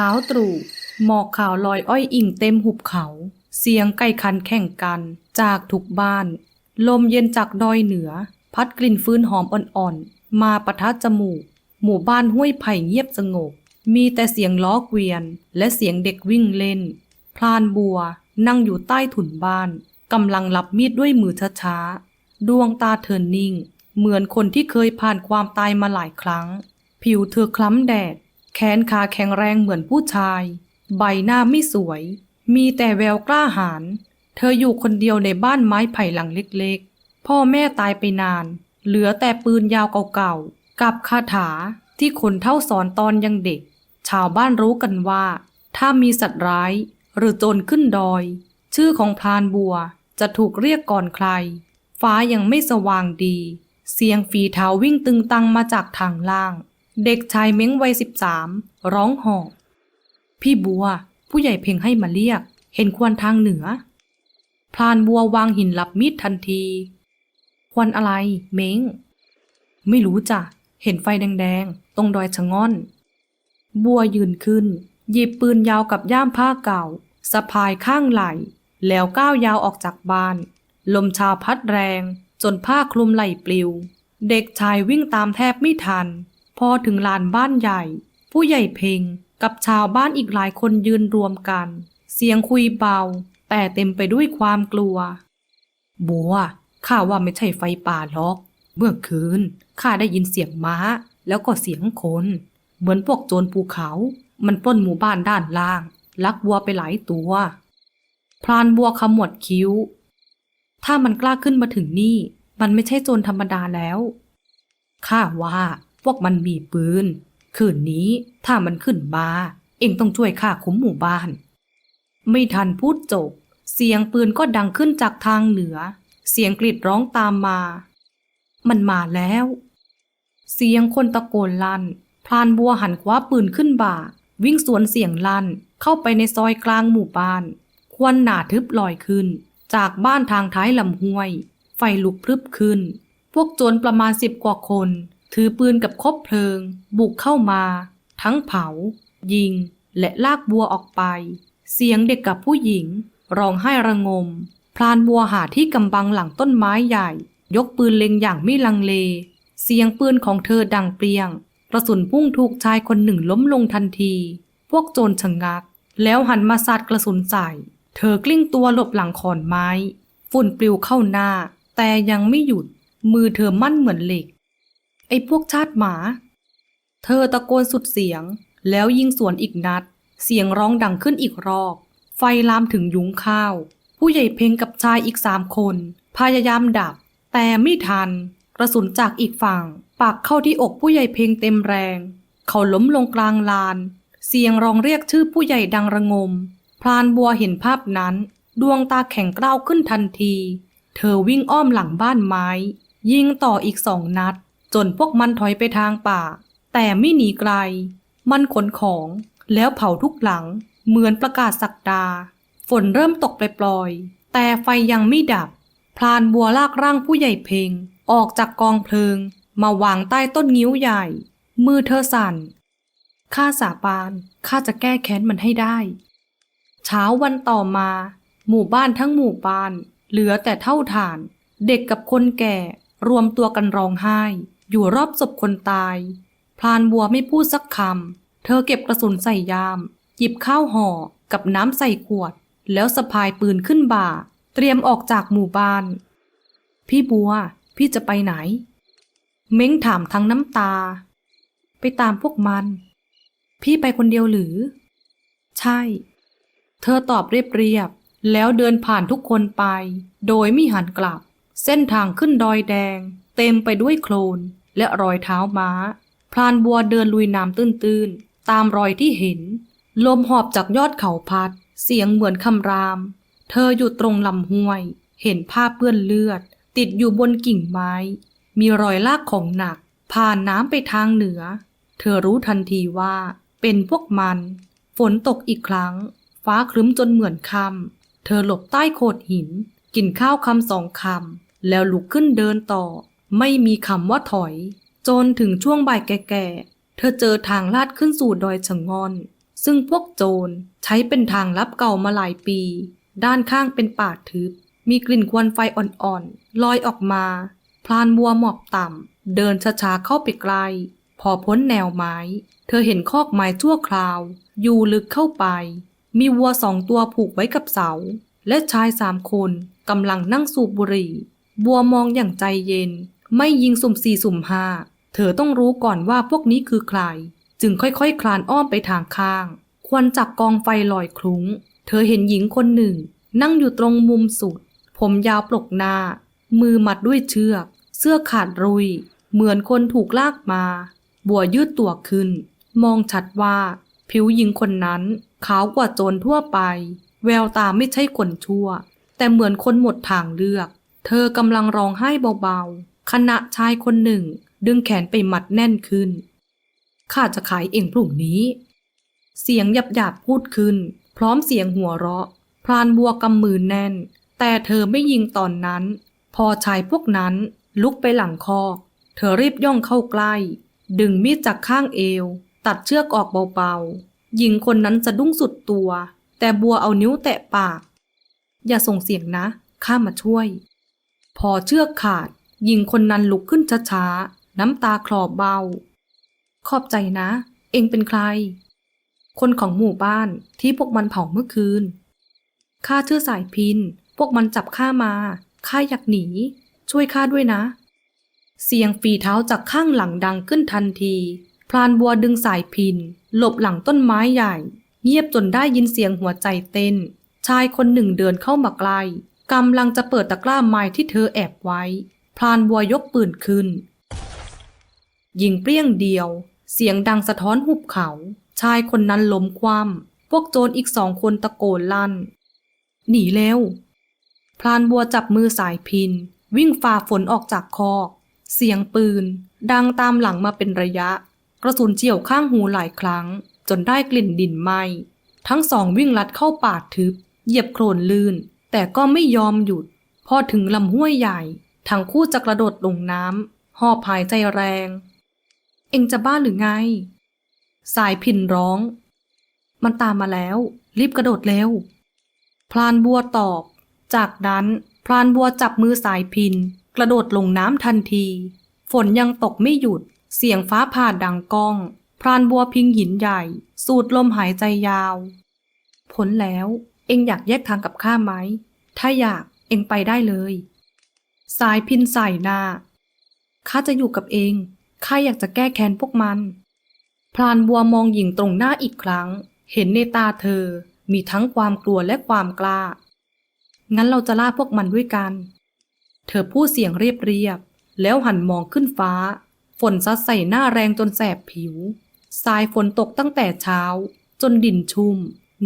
ช้าตรู่หมอกขาวลอยอ้อยอิ่งเต็มหุบเขา เสียงไก่คันแข่งกัน จากทุกบ้าน ลมเย็นจากดอยเหนือ พัดกลิ่นฟืนหอมอ่อนๆ มาประทัดจมูก หมู่บ้านห้วยไผ่เงียบสงบ มีแต่เสียงล้อเกวียน และเสียงเด็กวิ่งเล่น พลานบัว นั่งอยู่ใต้ถุนบ้านกำลังรับมีดด้วยมือช้าๆ ดวงตาเธอนิ่ง เหมือนคนที่เคยผ่านความตายมาหลายครั้ง ผิวเธอคล้ำแดด แขนขาแข็งแรงเหมือนผู้ชาย ใบหน้าไม่สวย มีแต่แววกล้าหาญเธออยู่คนเดียวในบ้านไม้ไผ่หลังเล็กๆ พ่อแม่ตายไปนาน เหลือแต่ปืนยาวเก่าๆ กับคาถาที่คนเท่าสอนตอนยังเด็ก ชาวบ้านรู้กันว่า ถ้ามีสัตว์ร้าย หรือโจรขึ้นดอย ชื่อของพรานบัวจะถูกเรียกก่อนใคร ฟ้ายังไม่สว่างดี เสียงฝีเท้าวิ่งตึงตังมาจากทางล่าง เด็กชายเม้งวัยสิบสามร้องหอบพี่บัว ผู้ใหญ่เพ่งให้มาเรียก เห็นควันทางเหนือ พรานบัววางหินหลับมีดทันที ควันอะไร เม้ง ไม่รู้จ้ะ เห็นไฟแดงๆ ตรงดอยชะง่อน บัวยืนขึ้น หยิบปืนยาวกับย่ามผ้าเก่า สะพายข้างไหล่ แล้วก้าวยาวออกจากบ้าน ลมชาพัดแรง จนผ้าคลุมไหล่ปลิว เด็กชายวิ่งตามแทบไม่ทัน พอถึงลานบ้านใหญ่ ผู้ใหญ่เพ่งกับชาวบ้านอีกหลายคนยืนรวมกัน เสียงคุยเบา แต่เต็มไปด้วยความกลัว บัวข้าว่าไม่ใช่ไฟป่าหรอก เมื่อคืนข้าได้ยินเสียงม้า แล้วก็เสียงคน เหมือนพวกโจรภูเขา มันปล้นหมู่บ้านด้านล่าง ลักวัวไปหลายตัว พรานบัวขมวดคิ้ว ถ้ามันกล้าขึ้นมาถึงนี่ มันไม่ใช่โจรธรรมดาแล้วข้าว่า วกมันมีปืน คืนนี้ถ้ามันขึ้นมาเองต้องช่วยข้าคุ้มหมู่บ้าน ไม่ทันพูดจบ เสียงปืนก็ดังขึ้นจากทางเหนือ เสียงกรีดร้องตามมา มันมาแล้ว เสียงคนตะโกนลั่น พลานบัวหันคว้าปืนขึ้นบ่า วิ่งสวนเสียงลั่น เข้าไปในซอยกลางหมู่บ้าน ควันหนาทึบลอยขึ้น จากบ้านทางท้ายลำห้วย ไฟลุกพรึบขึ้น พวกโจรประมาณสิบกว่าคน ถือปืนกับคบเพลิง บุกเข้ามา ทั้งเผา ยิง และลากบัวออกไป เสียงเด็กกับผู้หญิงร้องไห้ระงม พลานบัวหาที่กำบังหลังต้นไม้ใหญ่ ยกปืนเล็งอย่างไม่ลังเล เสียงปืนของเธอดังเปรียง กระสุนพุ่งถูกชายคนหนึ่งล้มลงทันที พวกโจรชะงงัก แล้วหันมาสาดกระสุนใส่ เธอกลิ้งตัวหลบหลังขอนไม้ ฝุ่นปลิวเข้าหน้า แต่ยังไม่หยุด มือเธอมั่นเหมือนเหล็ก ไอ้พวกชาติหมา เธอตะโกนสุดเสียง แล้วยิงสวนอีกนัด เสียงร้องดังขึ้นอีกรอบ ไฟลามถึงยุ้งข้าว ผู้ใหญ่เพงกับชายอีกสามคน พยายามดับ แต่ไม่ทัน กระสุนจากอีกฝั่งปักเข้าที่อกผู้ใหญ่เพงเต็มแรง เขาล้มลงกลางลาน เสียงร้องเรียกชื่อผู้ใหญ่ดังระงม พรานบัวเห็นภาพนั้น ดวงตาแข็งกร้าวขึ้นทันที เธอวิ่งอ้อมหลังบ้านไม้ ยิงต่ออีกสองนัด จนพวกมันถอยไปทางป่า แต่ไม่หนีไกล มันขนของ แล้วเผาทุกหลัง เหมือนประกาศสักดา ฝนเริ่มตกปล่อยๆ แต่ไฟยังไม่ดับ พลานบัวลากร่างผู้ใหญ่เพง ออกจากกองเพลิง มาวางใต้ต้นงิ้วใหญ่ มือเธอสั่นข้าสาบานข้าจะแก้แค้นมันให้ได้ เช้าวันต่อมา หมู่บ้านทั้งหมู่บ้าน เหลือแต่เท่าฐาน เด็กกับคนแก่รวมตัวกันร้องไห้ อยู่รอบศพคนตาย พลานบัวไม่พูดสักคำ เธอเก็บกระสุนใส่ยาม หยิบข้าวห่อกับน้ำใส่ขวด แล้วสะพายปืนขึ้นบ่า เตรียมออกจากหมู่บ้าน พี่บัว พี่จะไปไหน เม้งถามทั้งน้ำตา ไปตามพวกมัน พี่ไปคนเดียวหรือ ใช่ เธอตอบเรียบๆแล้วเดินผ่านทุกคนไป โดยไม่หันกลับ เส้นทางขึ้นดอยแดง เต็มไปด้วยโคลน และรอยเท้าม้า พรานบัวเดินลุยน้ำตื้นๆ ตามรอยที่เห็น ลมหอบจากยอดเขาพัด เสียงเหมือนคำราม เธออยู่ตรงลำห้วย เห็นผ้าเปื้อนเลือด ติดอยู่บนกิ่งไม้ มีรอยลากของหนัก ผ่านน้ำไปทางเหนือ เธอรู้ทันทีว่า เป็นพวกมัน ฝนตกอีกครั้ง ฟ้าครึ้มจนเหมือนค่ำเธอหลบใต้โขดหิน กินข้าวคำสองคำแล้วลุกขึ้นเดินต่อ ไม่มีคำว่าถอย จนถึงช่วงบ่ายแก่ๆ เธอเจอทางลาดขึ้นสู่ดอยชะงอน ซึ่งพวกโจรใช้เป็นทางลับเก่ามาหลายปี ด้านข้างเป็นป่าทึบ มีกลิ่นควันไฟอ่อนๆ ลอยออกมา พลานบัวหมอบต่ำ เดินช้าๆเข้าไปใกล พอพ้นแนวไม้ เธอเห็นคอกไม้ชั่วคราว อยู่ลึกเข้าไป มีวัวสองตัวผูกไว้กับเสา และชายสามคนกำลังนั่งสูบบุหรี่ บัวมองอย่างใจเย็น ไม่ยิงสุ่มสี่สุ่มห้าเธอต้องรู้ก่อนว่าพวกนี้คือใคร จึงค่อยๆคลานอ้อมไปทางข้าง ควันจากกองไฟลอยคลุ้ง เธอเห็นหญิงคนหนึ่ง นั่งอยู่ตรงมุมสุด ผมยาวปลกหน้า มือมัดด้วยเชือก เสื้อขาดรุย เหมือนคนถูกลากมา บัวยืดตัวขึ้น มองชัดว่า ผิวหญิงคนนั้นขาวกว่าโจรทั่วไป แววตาไม่ใช่คนชั่ว แต่เหมือนคนหมดทางเลือก เธอกำลังร้องไห้เบาๆ ขณะชายคนหนึ่งดึงแขนไปมัดแน่นขึ้น ข้าจะขายเองพรุ่งนี้ เสียงหยับหยาบพูดขึ้น พร้อมเสียงหัวเราะ พรานบัวกำมือแน่น แต่เธอไม่ยิงตอนนั้น พอชายพวกนั้นลุกไปหลังคอก เธอรีบย่องเข้าใกล้ ดึงมีดจากข้างเอว ตัดเชือกออกเบาๆ หญิงคนนั้นสะดุ้งสุดตัว แต่บัวเอานิ้วแตะปาก อย่าส่งเสียงนะ ข้ามาช่วย พอเชือกขาด หญิงคนนั้นลุกขึ้นช้าๆ น้ำตาคลอเบา ขอบใจนะ เองเป็นใคร คนของหมู่บ้านที่พวกมันเผาเมื่อคืน ข้าชื่อสายพิน พวกมันจับข้ามา ข้าอยากหนี ช่วยข้าด้วยนะ เสียงฝีเท้าจากข้างหลังดังขึ้นทันทีพรานบัวดึงสายพิน หลบหลังต้นไม้ใหญ่ เงียบจนได้ยินเสียงหัวใจเต้น ชายคนหนึ่งเดินเข้ามาใกล้กำลังจะเปิดตะกร้าไม้ที่เธอแอบไว้ พรานบัวยกปืนขึ้น ยิงเปรี้ยงเดียว เสียงดังสะท้อนหุบเขา ชายคนนั้นล้มคว่ำพวกโจรอีกสองคนตะโกนลั่น หนีเร็วพรานบัวจับมือสายพิน วิ่งฝ่าฝนออกจากคอก เสียงปืน ดังตามหลังมาเป็นระยะ กระสุนเฉี่ยวข้างหูหลายครั้ง จนได้กลิ่นดินไหมทั้งสองวิ่งลัดเข้าป่าทึบ เหยียบโคลนลื่น แต่ก็ไม่ยอมหยุด พอถึงลำห้วยใหญ่ ทั้งคู่จะกระโดดลงน้ำหอบหายใจแรง เอ็งจะบ้าหรือไง สายพินร้อง มันตามมาแล้ว รีบกระโดดเร็วพลานบัวตอบ จากนั้นพลานบัวจับมือสายพิน กระโดดลงน้ำทันที ฝนยังตกไม่หยุด เสียงฟ้าผ่าดังก้อง พรานบัวพิงหินใหญ่ สูดลมหายใจยาว ผลแล้ว เอ็งอยากแยกทางกับข้าไหม ถ้าอยากเอ็งไปได้เลย สายพินใส่หน้า ข้าจะอยู่กับเอง ข้าอยากจะแก้แค้นพวกมัน พรานบัวมองหญิงตรงหน้าอีกครั้ง เห็นในตาเธอ มีทั้งความกลัวและความกล้า งั้นเราจะล่าพวกมันด้วยกัน เธอพูดเสียงเรียบเรียบ แล้วหันมองขึ้นฟ้า ฝนซัดใส่หน้าแรงจนแสบผิว สายฝนตกตั้งแต่เช้า จนดินชุ่ม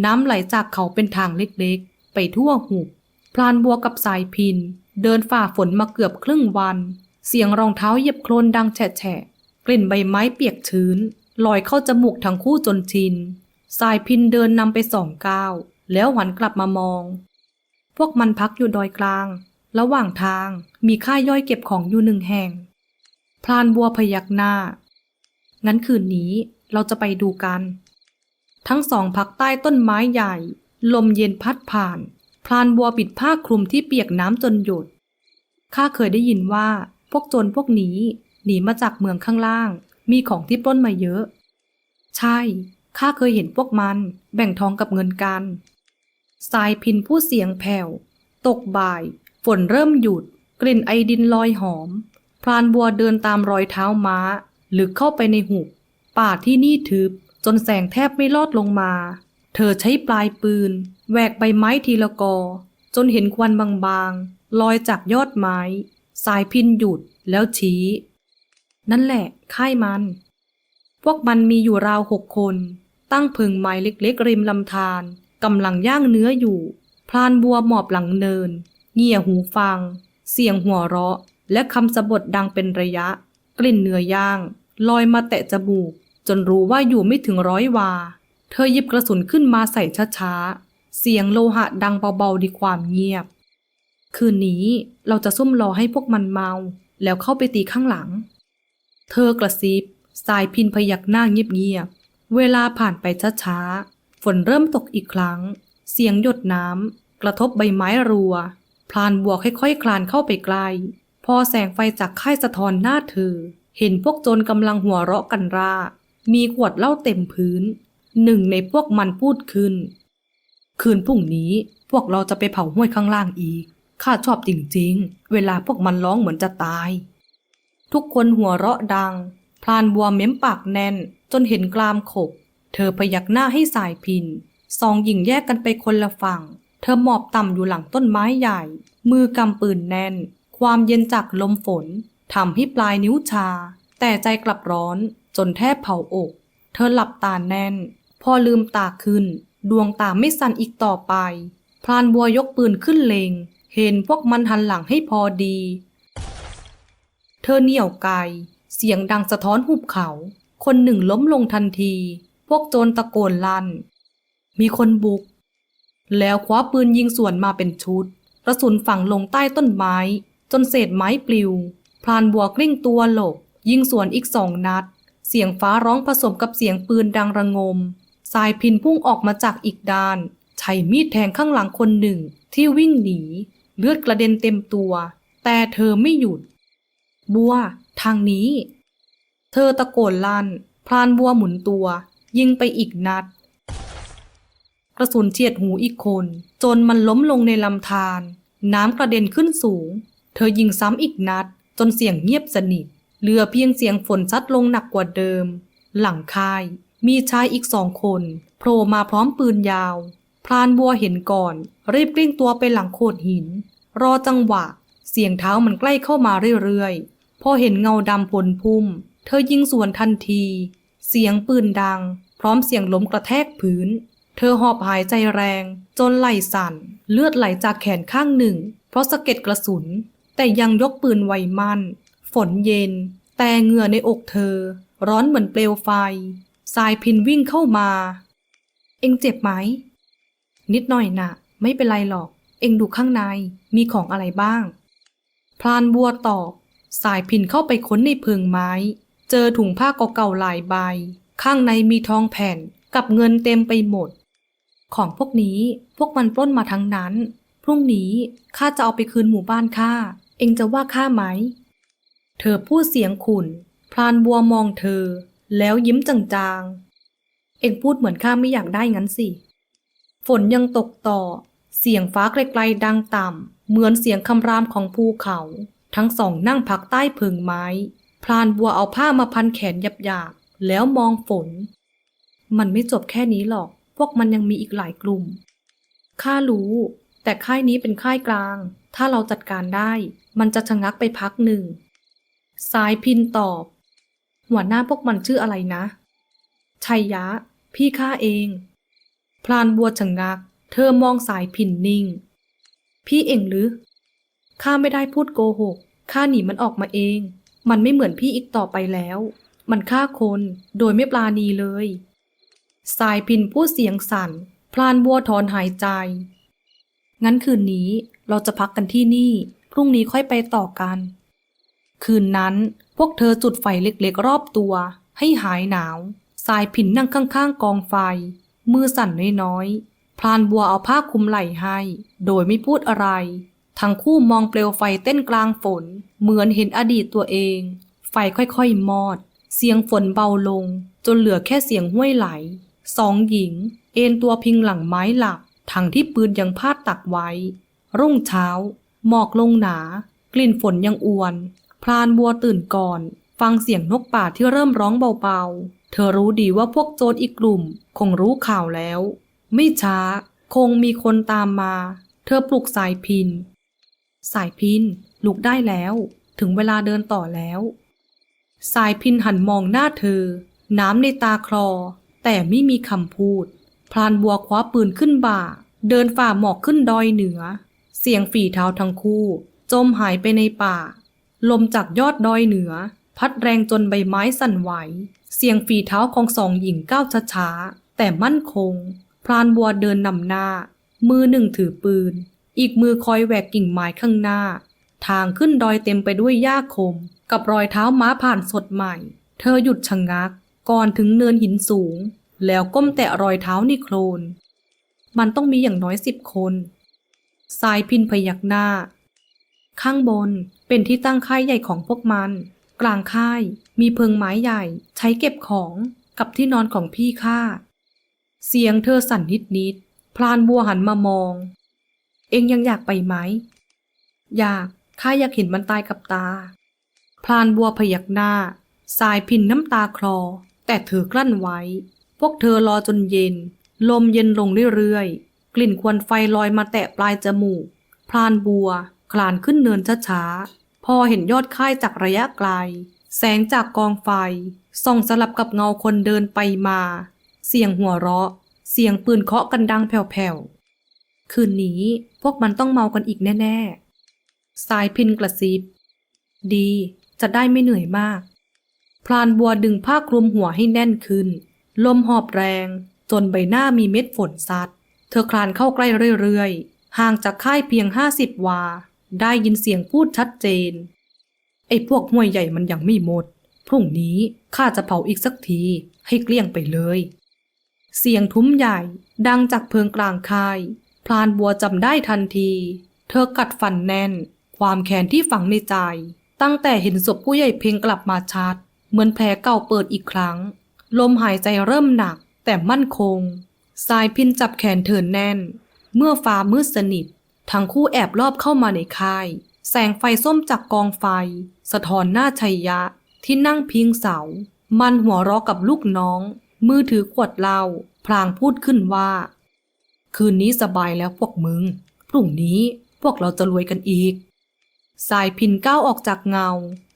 น้ำไหลจากเขาเป็นทางเล็กๆ ไปทั่วหุบพลานบัวกับสายพิน เดินฝ่าฝนมาเกือบครึ่งวัน เสียงรองเท้าเหยียบโคลนดังแฉะๆกลิ่นใบไม้เปียกชื้น ลอยเข้าจมูกทั้งคู่จนชิน สายพินเดินนำไปสองก้าว แล้วหันกลับมามอง พวกมันพักอยู่ดอยกลาง ระหว่างทางมีค่ายย่อยเก็บของอยู่หนึ่งแห่ง พลานบัวพยักหน้า งั้นคืนนี้เราจะไปดูกัน ทั้งสองพักใต้ต้นไม้ใหญ่ ลมเย็นพัดผ่าน พลานบัวปิดผ้าคลุมที่เปียกน้ำจนหยด ข้าเคยได้ยินว่า พวกโจรพวกนี้หนีมาจากเมืองข้างล่าง มีของที่ปล้นมาเยอะ ใช่ ข้าเคยเห็นพวกมันแบ่งทองกับเงินกันสายพินผู้เสียงแผ่ว ตกบ่าย ฝนเริ่มหยุด กลิ่นไอดินลอยหอม พรานบัวเดินตามรอยเท้าม้า ลึกเข้าไปในหุบ ป่าที่นี่ทึบจนแสงแทบไม่ลอดลงมา เธอใช้ปลายปืน แหวกใบไม้ทีละกอ จนเห็นควันบางๆ ลอยจากยอดไม้ สายพินหยุดแล้วชี้ นั่นแหละค่ายมัน พวกมันมีอยู่ราวหกคน ตั้งเพิงไม้เล็กๆริมลำธารกำลังย่างเนื้ออยู่ พลานบัวหมอบหลังเนิน เงี่ยหูฟัง เสียงหัวเราะ และคำสะบดดังเป็นระยะ กลิ่นเนื้อย่างลอยมาแตะจมูก จนรู้ว่าอยู่ไม่ถึงร้อยวา เธอหยิบกระสุนขึ้นมาใส่ช้าๆ เสียงโลหะดังเบาๆดีความเงียบ คืนนี้เราจะซุ่มรอให้พวกมันเมาแล้วเข้าไปตีข้างหลัง เธอกระซิบ สายพินพยักหน้าเงียบๆ เวลาผ่านไปช้าๆ ฝนเริ่มตกอีกครั้ง เสียงหยดน้ำกระทบใบไม้รัว พลานบัวค่อยๆคลานเข้าไปใกล้ พอแสงไฟจากค่ายสะท้อนหน้าเธอ เห็นพวกโจรกำลังหัวเราะกันร่า มีขวดเหล้าเต็มพื้น หนึ่งในพวกมันพูดขึ้น คืนพรุ่งนี้พวกเราจะไปเผาห้วยข้างล่างอีก ข้าชอบจริงๆ เวลาพวกมันร้องเหมือนจะตาย ทุกคนหัวเราะดัง พลานบัวเม้มปากแน่น จนเห็นกรามขบ เธอพยักหน้าให้สายพินสองหญิงแยกกันไปคนละฝั่ง เธอหมอบต่ำอยู่หลังต้นไม้ใหญ่ มือกำปืนแน่น ความเย็นจากลมฝนทำให้ปลายนิ้วชา แต่ใจกลับร้อนจนแทบเผาอก เธอหลับตาแน่น พอลืมตาขึ้น ดวงตาไม่สั่นอีกต่อไปพลานบัวยกปืนขึ้นเลง เห็นพวกมันหันหลังให้พอดี เธอเหนี่ยวไกล เสียงดังสะท้อนหุบเขา คนหนึ่งล้มลงทันที พวกโจรตะโกนลั่น มีคนบุก แล้วคว้าปืนยิงสวนมาเป็นชุด กระสุนฝังลงใต้ต้นไม้ จนเศษไม้ปลิวพลานบัวกลิ้งตัวหลบ ยิงสวนอีกสองนัด เสียงฟ้าร้องผสมกับเสียงปืนดังระงม สายพินพุ่งออกมาจากอีกด้านใช้มีดแทงข้างหลังคนหนึ่งที่วิ่งหนี เลือดกระเด็นเต็มตัว แต่เธอไม่หยุด บัว ทางนี้ เธอตะโกนลั่น พรานบัวหมุนตัว ยิงไปอีกนัด กระสุนเฉียดหูอีกคน จนมันล้มลงในลำธารน้ำกระเด็นขึ้นสูง เธอยิงซ้ำอีกนัด จนเสียงเงียบสนิทเหลือเพียงเสียงฝนซัดลงหนักกว่าเดิม หลังคาย มีชายอีกสองคนโผล่มาพร้อมปืนยาว พรานบัวเห็นก่อน รีบกลิ้งตัวไปหลังโขดหิน รอจังหวะ เสียงเท้ามันใกล้เข้ามาเรื่อยๆ พอเห็นเงาดำพลพุ่ม เธอยิงสวนทันที เสียงปืนดัง พร้อมเสียงล้มกระแทกพื้น เธอหอบหายใจแรง จนไหล่สั่น เลือดไหลจากแขนข้างหนึ่ง เพราะสะเก็ดกระสุน แต่ยังยกปืนไวมั่น ฝนเย็น แต่เหงื่อในอกเธอ ร้อนเหมือนเปลวไฟ สายพินวิ่งเข้ามา เอ็งเจ็บไหม นิดหน่อยนะไม่เป็นไรหรอก เอ็งดูข้างในมีของอะไรบ้าง พลานบัวตอบ สายพินเข้าไปค้นในเพิงไม้ เจอถุงผ้าเก่าๆหลายใบ ข้างในมีทองแผ่นกับเงินเต็มไปหมด ของพวกนี้พวกมันปล้นมาทั้งนั้น พรุ่งนี้ข้าจะเอาไปคืนหมู่บ้านข้า เอ็งจะว่าข้าไหม เธอพูดเสียงขุ่น พลานบัวมองเธอ แล้วยิ้มจางๆ เอ็งพูดเหมือนข้าไม่อยากได้งั้นสิ ฝนยังตกต่อ เสียงฟ้าไกลๆดังต่ำ เหมือนเสียงคำรามของภูเขา ทั้งสองนั่งพักใต้เพิงไม้ พลานบัวเอาผ้ามาพันแขนหยาบๆ แล้วมองฝน มันไม่จบแค่นี้หรอก พวกมันยังมีอีกหลายกลุ่ม ข้ารู้ แต่ค่ายนี้เป็นค่ายกลาง ถ้าเราจัดการได้ มันจะชะงักไปพักหนึ่ง สายพินตอบ หัวหน้าพวกมันชื่ออะไรนะชัยยะ พี่ข้าเอง พลานบัวชะงัก เธอมองสายพินนิ่ง พี่เองหรือข้าไม่ได้พูดโกหกข้าหนีมันออกมาเอง มันไม่เหมือนพี่อีกต่อไปแล้ว มันฆ่าคนโดยไม่ปลาณีเลย สายพินพูดเสียงสั่น พลานบัวถอนหายใจ งั้นคืนนี้เราจะพักกันที่นี่ พรุ่งนี้ค่อยไปต่อกัน คืนนั้นพวกเธอจุดไฟเล็กๆรอบตัว ให้หายหนาว สายผินนั่งข้างๆกองไฟ มือสั่นน้อยๆพลานบัวเอาผ้าคลุมไหล่ให้ โดยไม่พูดอะไร ทั้งคู่มองเปลวไฟเต้นกลางฝน เหมือนเห็นอดีตตัวเอง ไฟค่อยๆ มอด เสียงฝนเบาลง จนเหลือแค่เสียงห้วยไหล สองหญิง เอนตัวพิงหลังไม้หลับทั้งที่ปืนยังพาดตักไว้ รุ่งเช้า หมอกลงหนา กลิ่นฝนยังอวน พรานบัวตื่นก่อน ฟังเสียงนกป่าที่เริ่มร้องเบาๆ เธอรู้ดีว่าพวกโจรอีกกลุ่ม คงรู้ข่าวแล้ว ไม่ช้า คงมีคนตามมา เธอปลุกสายพิน สายพิน ลุกได้แล้ว ถึงเวลาเดินต่อแล้ว สายพินหันมองหน้าเธอ น้ำในตาคลอ แต่ไม่มีคำพูดพรานบัวคว้าปืนขึ้นบ่า เดินฝ่าหมอกขึ้นดอยเหนือ เสียงฝีเท้าทั้งคู่ จมหายไปในป่า ลมจากยอดดอยเหนือ พัดแรงจนใบไม้สั่นไหว เสียงฝีเท้าของสองหญิงก้าวช้าๆ แต่มั่นคง พรานบัวเดินนำหน้า มือหนึ่งถือปืน อีกมือคอยแหวกกิ่งไม้ข้างหน้า ทางขึ้นดอยเต็มไปด้วยหญ้าคม กับรอยเท้าม้าผ่านสดใหม่ เธอหยุดชะงัก ก่อนถึงเนินหินสูง แล้วก้มแตะรอยเท้าในโคลน มันต้องมีอย่างน้อยสิบคน สายพินพยักหน้า ข้างบนเป็นที่ตั้งค่ายใหญ่ของพวกมัน กลางค่ายมีเพิงไม้ใหญ่ ใช้เก็บของกับที่นอนของพี่ข้าเสียงเธอสั่นนิดนิดๆพลานบัวหันมามอง เองยังอยากไปไหม อยากข้าอยากเห็นมันตายกับตา พลานบัวพยักหน้า สายพินน้ำตาคลอ แต่เธอกลั้นไว้ พวกเธอรอจนเย็น ลมเย็นลงเรื่อยๆ กลิ่นควันไฟลอยมาแตะปลายจมูก พลานบัว คลานขึ้นเนินช้าๆ พอเห็นยอดค่ายจากระยะไกล แสงจากกองไฟ ส่องสลับกับเงาคนเดินไปมา เสียงหัวเราะ เสียงปืนเคาะกันดังแผ่วๆ คืนนี้พวกมันต้องเมากันอีกแน่ๆ สายพินกระซิบ ดี จะได้ไม่เหนื่อยมาก พลานบัวดึงผ้าคลุมหัวให้แน่นขึ้น ลมหอบแรง จนใบหน้ามีเม็ดฝนซัด เธอคลานเข้าใกล้เรื่อยๆ ห่างจากค่ายเพียงห้าสิบวา ได้ยินเสียงพูดชัดเจน ไอ้พวกห้วยใหญ่มันยังไม่หมด พรุ่งนี้ข้าจะเผาอีกสักทีให้เกลี้ยงไปเลย เสียงทุ้มใหญ่ดังจากเพิงกลางค่าย พลานบัวจำได้ทันที เธอกัดฟันแน่น ความแค้นที่ฝังในใจ ตั้งแต่เห็นศพผู้ใหญ่เพ่งกลับมาชัด เหมือนแผลเก่าเปิดอีกครั้ง ลมหายใจเริ่มหนักแต่มั่นคง สายพินจับแขนเธอแน่น เมื่อฟ้ามืดสนิท ทั้งคู่แอบลอบเข้ามาในค่าย แสงไฟส้มจากกองไฟ สะท้อนหน้าชัยยะที่นั่งพิงเสา มันหัวเราะกับลูกน้อง มือถือขวดเหล้าพลางพูดขึ้นว่า คืนนี้สบายแล้วพวกมึง พรุ่งนี้พวกเราจะรวยกันอีก สายพินก้าวออกจากเงา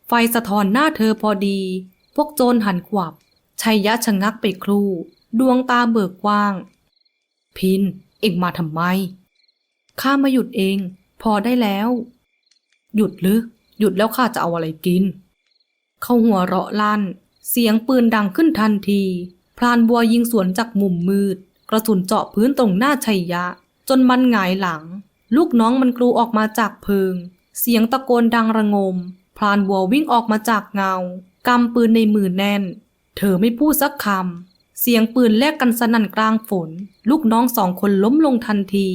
ไฟสะท้อนหน้าเธอพอดี พวกโจรหันขวับชัยยะชะงักไปครู่ ดวงตาเบิกกว้าง พินเอ็งมาทำไม ข้ามาหยุดเอง พอได้แล้ว หยุดหรือ หยุดแล้วข้าจะเอาอะไรกิน เขาหัวเราะลั่น เสียงปืนดังขึ้นทันทีพลานบัวยิงสวนจากมุมมืด กระสุนเจาะพื้นตรงหน้าชัยยะ จนมันหงายหลัง ลูกน้องมันกลูออกมาจากเพิง เสียงตะโกนดังระงมพลานบัววิ่งออกมาจากเงากำปืนในมือแน่น เธอไม่พูดสักคำเสียงปืนแลกกันสนั่นกลางฝน ลูกน้องสองคนล้มลงทันที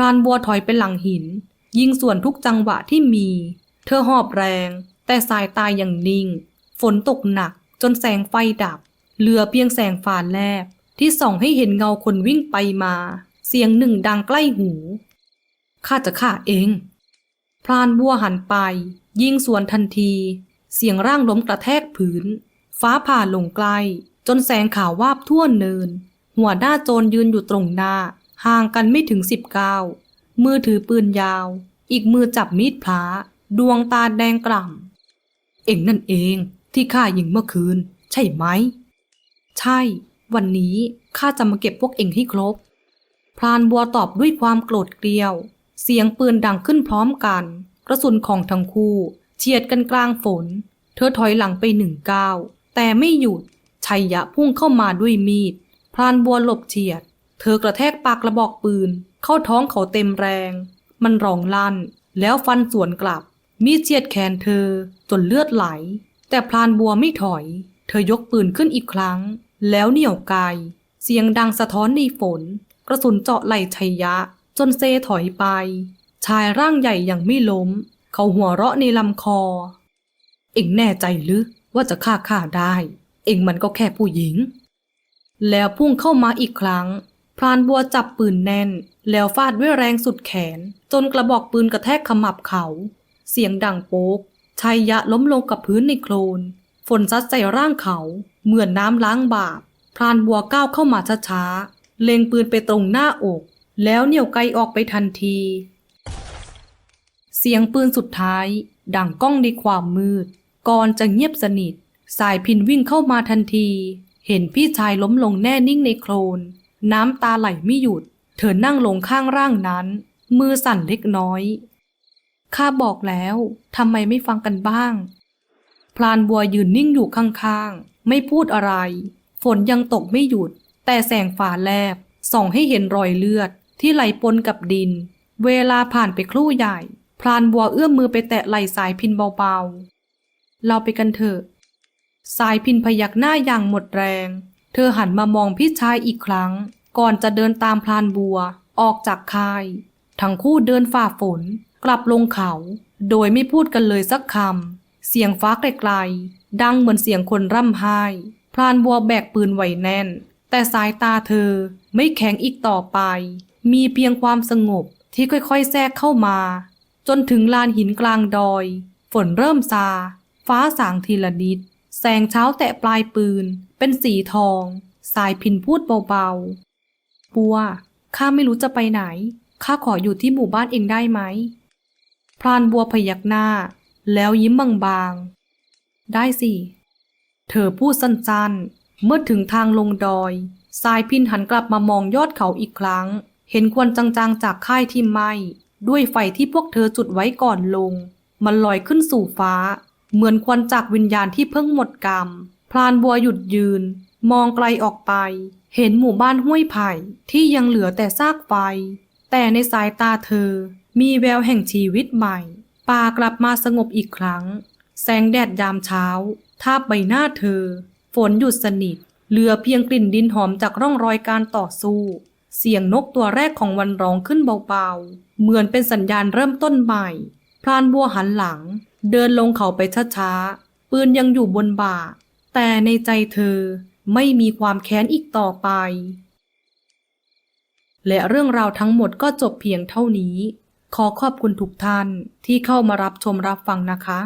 พรานบัวถอยไปหลังหิน ยิงส่วนทุกจังหวะที่มี เธอหอบแรง แต่สายตายอย่างนิ่ง ฝนตกหนักจนแสงไฟดับ เหลือเพียงแสงฝาแลบ ที่ส่องให้เห็นเงาคนวิ่งไปมา เสียงหนึ่งดังใกล้หูข้าจะฆ่าเอง พรานบัวหันไป ยิงสวนทันที เสียงร่างล้มกระแทกพื้น ฟ้าผ่าลงใกล้ จนแสงขาววาบทั่วเนิน หัวหน้าโจรยืนอยู่ตรงหน้า ห่างกันไม่ถึงสิบก้าวมือถือปืนยาว อีกมือจับมีดพระดวงตาแดงกล่ำเอ็งนั่นเองที่ข้ายิงเมื่อคืน ใช่ไหม ใช่ วันนี้ข้าจะมาเก็บพวกเอ็งให้ครบ พรานบัวตอบด้วยความโกรธเกรียว เสียงปืนดังขึ้นพร้อมกัน กระสุนของทั้งคู่เฉียดกันกลางฝน เธอถอยหลังไปหนึ่งก้าวแต่ไม่หยุดชัยยะพุ่งเข้ามาด้วยมีด พรานบัวหลบเฉียด เธอกระแทกปากกระบอกปืน เข้าท้องเขาเต็มแรง มันร้องลั่น แล้วฟันสวนกลับ มีดเฉียดแขนเธอจนเลือดไหล แต่พรานบัวไม่ถอย เธอยกปืนขึ้นอีกครั้ง แล้วเหนี่ยวไกาย เสียงดังสะท้อนในฝน กระสุนเจาะไหล่ชัยยะ จนเซถอยไป ชายร่างใหญ่ยังไม่ล้ม เขาหัวเราะในลำคอ เอ็งแน่ใจหรือว่าจะฆ่าข้าได้ เอ็งมันก็แค่ผู้หญิง แล้วพุ่งเข้ามาอีกครั้ง พรานบัวจับปืนแน่น แล้วฟาดด้วยแรงสุดแขน จนกระบอกปืนกระแทกขมับเขา เสียงดังโป๊กชัยยะล้มลงกับพื้นในโคลน ฝนซัดใส่ร่างเขา เหมือนน้ำล้างบาป พรานบัวก้าวเข้ามาช้าๆ เล็งปืนไปตรงหน้าอก แล้วเหนี่ยวไกออกไปทันที เสียงปืนสุดท้าย ดังก้องในความมืด ก่อนจะเงียบสนิท สายพินวิ่งเข้ามาทันที เห็นพี่ชายล้มลงแน่นิ่งในโคลน น้ำตาไหลไม่หยุด เธอนั่งลงข้างร่างนั้น มือสั่นเล็กน้อย ข้าบอกแล้วทำไมไม่ฟังกันบ้าง พลานบัวยืนนิ่งอยู่ข้างๆ ไม่พูดอะไร ฝนยังตกไม่หยุด แต่แสงฝาแลบ ส่องให้เห็นรอยเลือด ที่ไหลปนกับดิน เวลาผ่านไปครู่ใหญ่ พลานบัวเอื้อมมือไปแตะไหล่สายพินเบาๆ เราไปกันเถอะ สายพินพยักหน้าอย่างหมดแรง ธธอหันมามองพี่ชายอีกครั้ง ก่อนจะเดินตามพลานบัว ออกจากค่าย ทั้งคู่เดินฝ่าฝน กลับลงเขา โดยไม่พูดกันเลยสักคำ เสียงฟ้าไกลๆ ดังเหมือนเสียงคนร่ำไห้ พลานบัวแบกปืนไวแน่น แต่สายตาเธอไม่แข็งอีกต่อไป มีเพียงความสงบที่ค่อยๆ แทรกเข้ามา จนถึงลานหินกลางดอย ฝนเริ่มซา ฟ้าสางทีละนิด แสงเช้าแตะปลายปืน เป็นสีทอง สายพินพูดเบาๆ บัว ข้าไม่รู้จะไปไหน ข้าขออยู่ที่หมู่บ้านเองได้ไหม พรานบัวพยักหน้า แล้วยิ้มบางๆ ได้สิ เธอพูดสั้นๆ เมื่อถึงทางลงดอย สายพินหันกลับมามองยอดเขาอีกครั้ง เห็นควันจางๆจากค่ายที่ไหม้ด้วยไฟที่พวกเธอจุดไว้ก่อนลง มันลอยขึ้นสู่ฟ้า เหมือนควันจากวิญญาณที่เพิ่งหมดกรรม พรานบัวหยุดยืน มองไกลออกไป เห็นหมู่บ้านห้วยไผ่ที่ยังเหลือแต่ซากไฟ แต่ในสายตาเธอมีแววแห่งชีวิตใหม่ ป่ากลับมาสงบอีกครั้ง แสงแดดยามเช้า ทาบใบหน้าเธอ ฝนหยุดสนิท เหลือเพียงกลิ่นดินหอมจากร่องรอยการต่อสู้ เสียงนกตัวแรกของวันร้องขึ้นเบาๆ เหมือนเป็นสัญญาณเริ่มต้นใหม่ พรานบัวหันหลัง เดินลงเขาไปช้าๆ ปืนยังอยู่บนบ่า แต่ในใจเธอไม่มีความแค้นอีกต่อไป และเรื่องราวทั้งหมดก็จบเพียงเท่านี้ ขอขอบคุณทุกท่านที่เข้ามารับชมรับฟังนะคะ